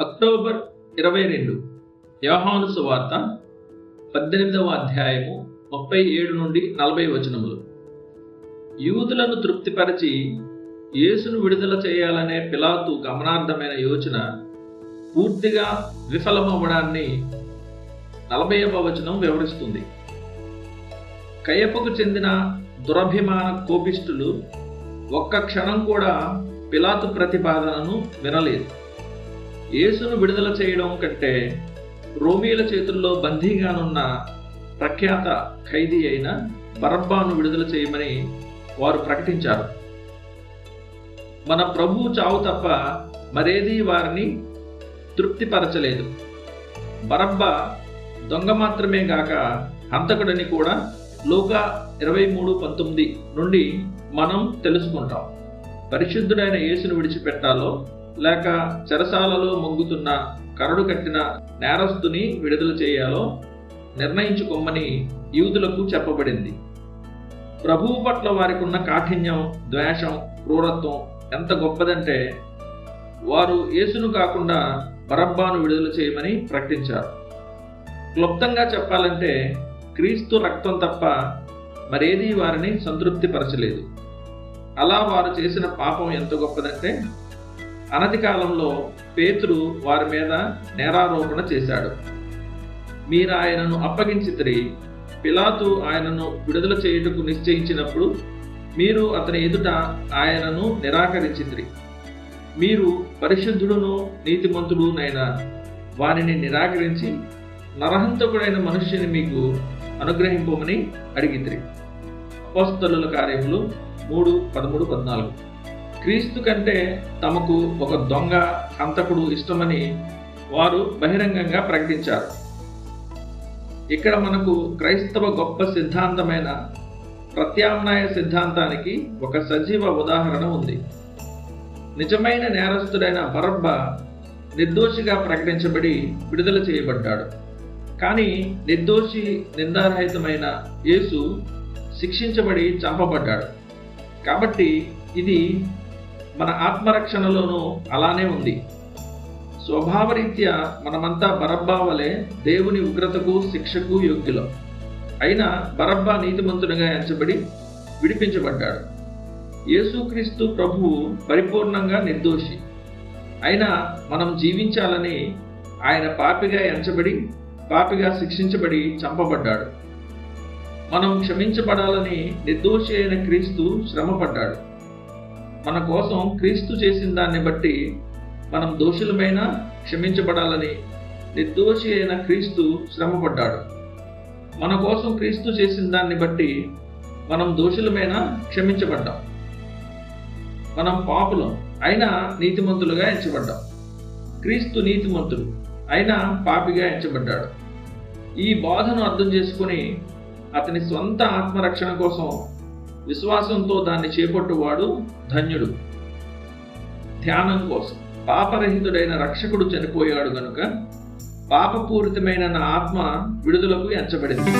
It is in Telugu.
అక్టోబర్ ఇరవై రెండు యోహాను సువార్త పద్దెనిమిదవ అధ్యాయము ముప్పై ఏడు నుండి నలభై వచనములు. యూదులను తృప్తిపరచి యేసును విడుదల చేయాలనే పిలాతు గమనార్థమైన యోచన పూర్తిగా విఫలమవ్వడాన్ని నలభైవ వచనం వివరిస్తుంది. కయపకు చెందిన దురభిమాన కోపిష్టులు ఒక్క క్షణం కూడా పిలాతు ప్రతిపాదనను వినలేదు. యేసును విడుదల చేయడం కంటే రోమీల చేతుల్లో బందీగానున్న ప్రఖ్యాత ఖైదీ అయిన బరబ్బాను విడుదల చేయమని వారు ప్రకటించారు. మన ప్రభు చావు తప్ప మరేదీ వారిని తృప్తిపరచలేదు. బరబ్బా దొంగ మాత్రమే గాక హంతకుడని కూడా లోకా ఇరవై మూడు పంతొమ్మిది నుండి మనం తెలుసుకుంటాం. పరిశుద్ధుడైన యేసును విడిచిపెట్టాలో లేక చెరసాలలో మొంగుతున్న కరడు కట్టిన నేరస్తుని విడుదల చేయాలో నిర్ణయించుకోమని యూదులకు చెప్పబడింది. ప్రభువు పట్ల వారికి ఉన్న కాఠిన్యం ద్వేషం క్రూరత్వం ఎంత గొప్పదంటే వారు యేసును కాకుండా బరబ్బాను విడుదల చేయమని ప్రకటించారు. క్లుప్తంగా చెప్పాలంటే క్రీస్తు రక్తం తప్ప మరేదీ వారిని సంతృప్తిపరచలేదు. అలా వారు చేసిన పాపం ఎంత గొప్పదంటే అనతి కాలంలో పేతురు వారి మీద నేరారోపణ చేశాడు. మీరు ఆయనను అప్పగించితిరి పిలాతు ఆయనను విడుదల చేయుటకు నిశ్చయించినప్పుడు మీరు అతని ఎదుట ఆయనను నిరాకరించితిరి. మీరు పరిశుద్ధుడును నీతిమంతుడునైనా వారిని నిరాకరించి నరహంతకుడైన మనుష్యుని మీకు అనుగ్రహింపమని అడిగితిరి. అపస్తలుల కార్యములు మూడు పదమూడు పద్నాలుగు. క్రీస్తు కంటే తమకు ఒక దొంగ హంతకుడు ఇష్టమని వారు బహిరంగంగా ప్రకటించారు. ఇక్కడ మనకు క్రైస్తవ గొప్ప సిద్ధాంతమైన ప్రత్యామ్నాయ సిద్ధాంతానికి ఒక సజీవ ఉదాహరణ ఉంది. నిజమైన నేరస్తుడైన బరబ్బ నిర్దోషిగా ప్రకటించబడి విడుదల చేయబడ్డాడు. కానీ నిర్దోషి నిందారహితమైన యేసు శిక్షించబడి చంపబడ్డాడు. కాబట్టి ఇది మన ఆత్మరక్షణలోనూ అలానే ఉంది. స్వభావరీత్యా మనమంతా బరబ్బా వలె దేవుని ఉగ్రతకు శిక్షకు యోగ్యులం. అయినా బరబ్బా నీతిమంతునిగా ఎంచబడి విడిపించబడ్డాడు. యేసుక్రీస్తు ప్రభువు పరిపూర్ణంగా నిర్దోషి. అయినా మనం జీవించాలని ఆయన పాపిగా ఎంచబడి పాపిగా శిక్షించబడి చంపబడ్డాడు. మనం క్షమించబడాలని నిర్దోషి అయిన క్రీస్తు శ్రమపడ్డాడు. మన కోసం క్రీస్తు చేసిన దాన్ని బట్టి మనం దోషులమైన క్షమించబడాలని నిర్దోషి అయిన క్రీస్తు శ్రమపడ్డాడు. మన కోసం క్రీస్తు చేసిన దాన్ని బట్టి మనం దోషులమైన క్షమించబడ్డాం. మనం పాపులం అయినా నీతిమంతులుగా ఎంచబడ్డాం. క్రీస్తు నీతిమంతుడు అయినా పాపిగా ఎంచబడ్డాడు. ఈ బాధను అర్థం చేసుకుని అతని స్వంత ఆత్మరక్షణ కోసం విశ్వాసంతో దాన్ని చేపట్టువాడు ధన్యుడు. ధ్యానం కోసం. పాపరహితుడైన రక్షకుడు చనిపోయాడు గనుక పాపపూరితమైన నా ఆత్మ విడుదలకు ఎంచబడింది.